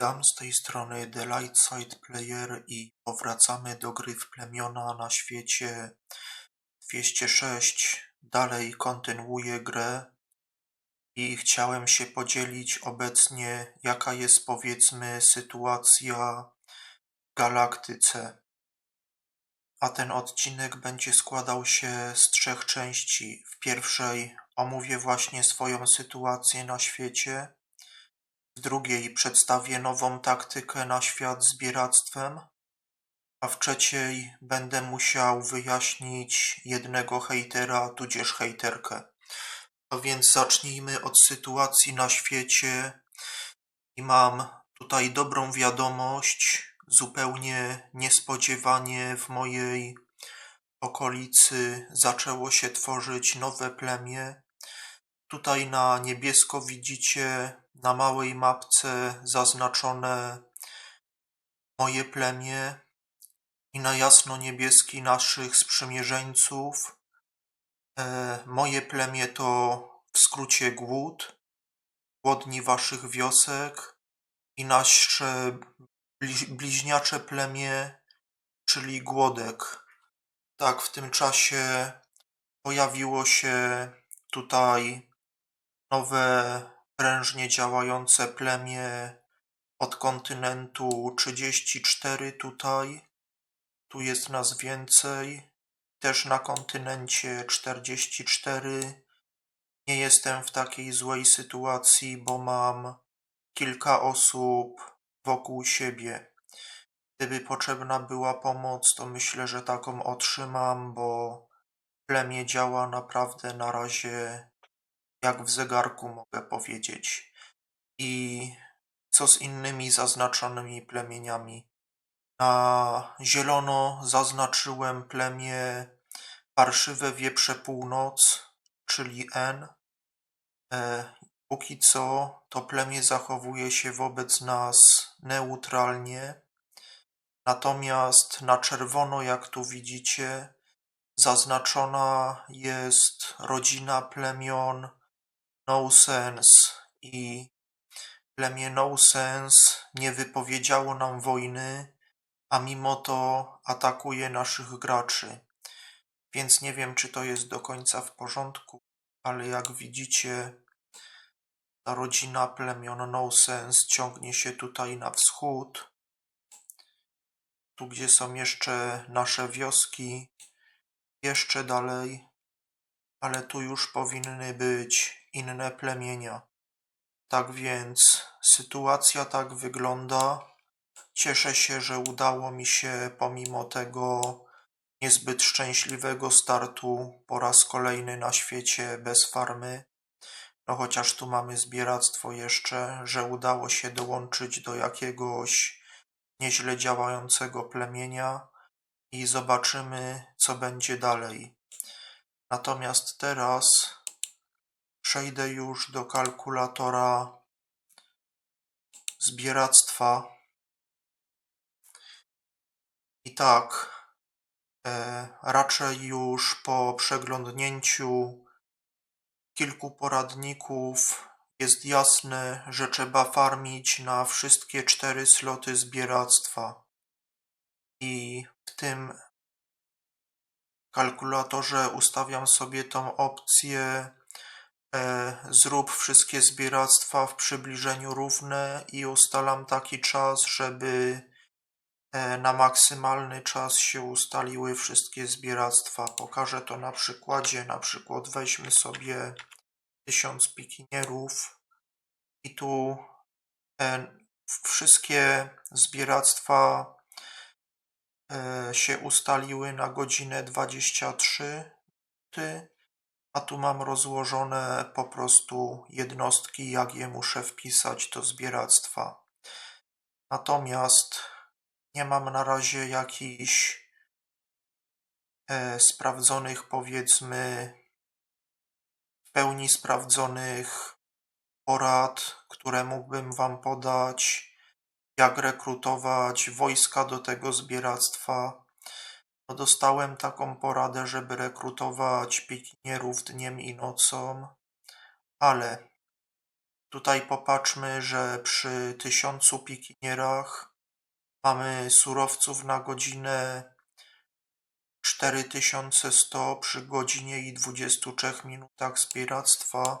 Witam z tej strony The Lightside Player i powracamy do gry w plemiona na świecie 206. Dalej kontynuuję grę i chciałem się podzielić obecnie, jaka jest powiedzmy sytuacja w galaktyce. A ten odcinek będzie składał się z trzech części. W pierwszej omówię właśnie swoją sytuację na świecie. W drugiej przedstawię nową taktykę na świat zbieractwem, a w trzeciej będę musiał wyjaśnić jednego hejtera, tudzież hejterkę. A więc zacznijmy od sytuacji na świecie i mam tutaj dobrą wiadomość. Zupełnie niespodziewanie w mojej okolicy zaczęło się tworzyć nowe plemię. Tutaj na niebiesko widzicie na małej mapce zaznaczone moje plemię i na jasno niebieski naszych sprzymierzeńców. E, moje plemię to w skrócie głód, głodni waszych wiosek i nasze bliźniacze plemię, czyli głodek. Tak, w tym czasie pojawiło się tutaj nowe prężnie działające plemię od kontynentu 34 tutaj. Tu jest nas więcej. Też na kontynencie 44. Nie jestem w takiej złej sytuacji, bo mam kilka osób wokół siebie. Gdyby potrzebna była pomoc, to myślę, że taką otrzymam, bo plemię działa naprawdę na razie jak w zegarku mogę powiedzieć. I co z innymi zaznaczonymi plemieniami? Na zielono zaznaczyłem plemię Parszywe Wieprze Północ, czyli N. E, póki co to plemię zachowuje się wobec nas neutralnie. Natomiast na czerwono, jak tu widzicie, zaznaczona jest rodzina plemion No Sense i plemię No Sense nie wypowiedziało nam wojny, a mimo to atakuje naszych graczy. Więc nie wiem, czy to jest do końca w porządku, ale jak widzicie, ta rodzina plemion No Sense ciągnie się tutaj na wschód. Tu, gdzie są jeszcze nasze wioski, jeszcze dalej, ale tu już powinny być inne plemienia. Tak więc sytuacja tak wygląda. Cieszę się, że udało mi się pomimo tego niezbyt szczęśliwego startu po raz kolejny na świecie bez farmy. No chociaż tu mamy zbieractwo jeszcze, że udało się dołączyć do jakiegoś nieźle działającego plemienia i zobaczymy, co będzie dalej. Natomiast teraz przejdę już do kalkulatora zbieractwa. I tak, e, raczej już po przeglądnięciu kilku poradników jest jasne, że trzeba farmić na wszystkie cztery sloty zbieractwa. I w tym kalkulatorze ustawiam sobie tą opcję zrób wszystkie zbieractwa w przybliżeniu równe i ustalam taki czas, żeby e, na maksymalny czas się ustaliły wszystkie zbieractwa. Pokażę to na przykładzie. Na przykład weźmy sobie tysiąc pikinierów i tu e, wszystkie zbieractwa e, się ustaliły na godzinę 23, a tu mam rozłożone po prostu jednostki, jak je muszę wpisać do zbieractwa. Natomiast nie mam na razie jakichś e, sprawdzonych, powiedzmy, w pełni sprawdzonych porad, które mógłbym Wam podać, jak rekrutować wojska do tego zbieractwa. Dostałem taką poradę, żeby rekrutować pikinierów dniem i nocą, ale Tutaj popatrzmy, że przy tysiącu pikinierach mamy surowców na godzinę 4100 przy godzinie i 23 minutach zbieractwa.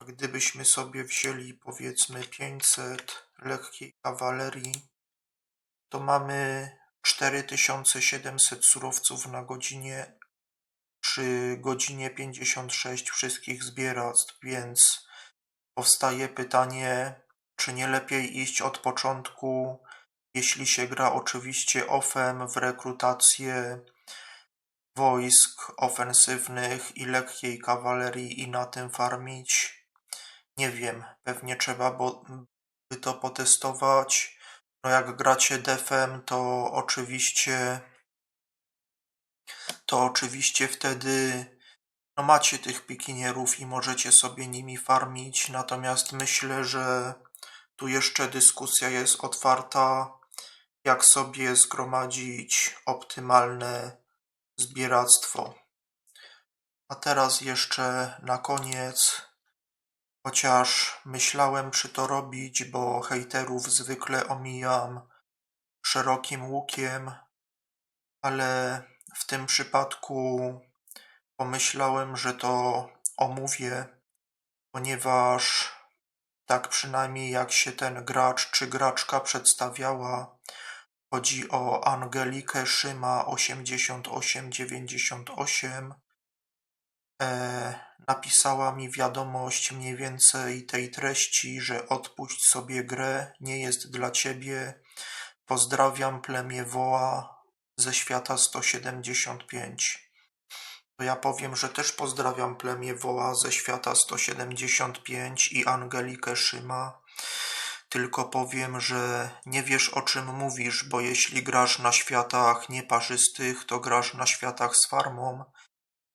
Gdybyśmy sobie wzięli powiedzmy 500 lekkiej kawalerii, to mamy 4700 surowców na godzinie przy godzinie 56 wszystkich zbieractw, więc powstaje pytanie, czy nie lepiej iść od początku, jeśli się gra oczywiście ofem w rekrutację wojsk ofensywnych i lekkiej kawalerii i na tym farmić. Nie wiem, pewnie trzeba by to potestować. No jak gracie defem, to oczywiście to oczywiście wtedy no macie tych pikinierów i możecie sobie nimi farmić, natomiast myślę, że tu jeszcze dyskusja jest otwarta, jak sobie zgromadzić optymalne zbieractwo. A teraz jeszcze na koniec, chociaż myślałem czy to robić, bo hejterów zwykle omijam szerokim łukiem, ale w tym przypadku pomyślałem, że to omówię, ponieważ tak przynajmniej jak się ten gracz czy graczka przedstawiała, chodzi o Angelikę Szyma 8898, e, napisała mi wiadomość mniej więcej tej treści, że odpuść sobie grę, nie jest dla ciebie. Pozdrawiam plemię Woła ze świata 175. To ja powiem, że też pozdrawiam plemię Woła ze świata 175 i Angelikę Szyma. Tylko powiem, że nie wiesz o czym mówisz, bo jeśli grasz na światach nieparzystych, to grasz na światach z farmą.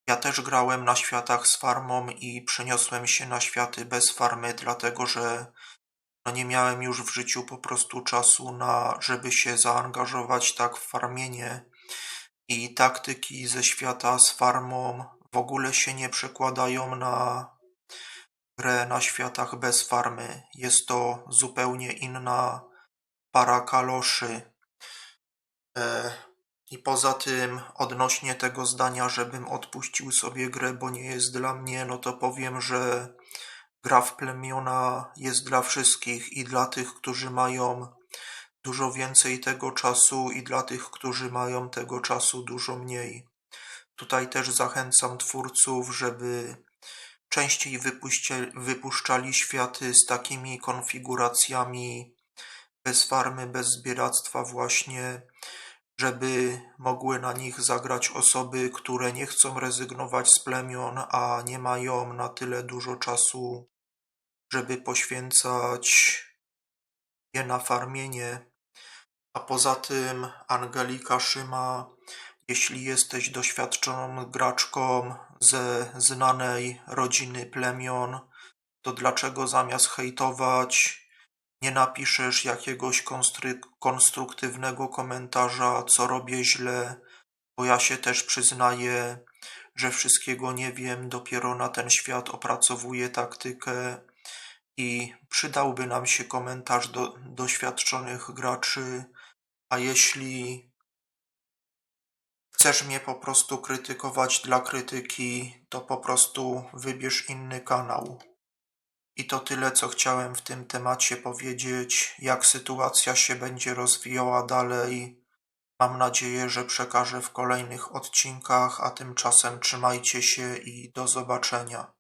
Ja też grałem na światach z farmą i przeniosłem się na światy bez farmy, dlatego że no nie miałem już w życiu po prostu czasu na, żeby się zaangażować tak w farmienie i taktyki ze świata z farmą w ogóle się nie przekładają na grę na światach bez farmy. Jest to zupełnie inna para kaloszy. E, I poza tym, odnośnie tego zdania, żebym odpuścił sobie grę, bo nie jest dla mnie, no to powiem, że Gra w plemiona jest dla wszystkich i dla tych, którzy mają dużo więcej tego czasu i dla tych, którzy mają tego czasu dużo mniej. Tutaj też zachęcam twórców, żeby częściej wypuszczali światy z takimi konfiguracjami bez farmy, bez zbieractwa właśnie, żeby mogły na nich zagrać osoby, które nie chcą rezygnować z plemion, a nie mają na tyle dużo czasu żeby poświęcać je na farmienie. A poza tym Angelika Szyma, jeśli jesteś doświadczoną graczką ze znanej rodziny plemion, to dlaczego zamiast hejtować nie napiszesz jakiegoś konstruktywnego komentarza, co robię źle, bo ja się też przyznaję, że wszystkiego nie wiem, dopiero na ten świat opracowuję taktykę i przydałby nam się komentarz do doświadczonych graczy, a jeśli chcesz mnie po prostu krytykować dla krytyki, to po prostu wybierz inny kanał. I to tyle, co chciałem w tym temacie powiedzieć. Jak sytuacja się będzie rozwijała dalej, mam nadzieję, że przekażę w kolejnych odcinkach, a tymczasem trzymajcie się i do zobaczenia.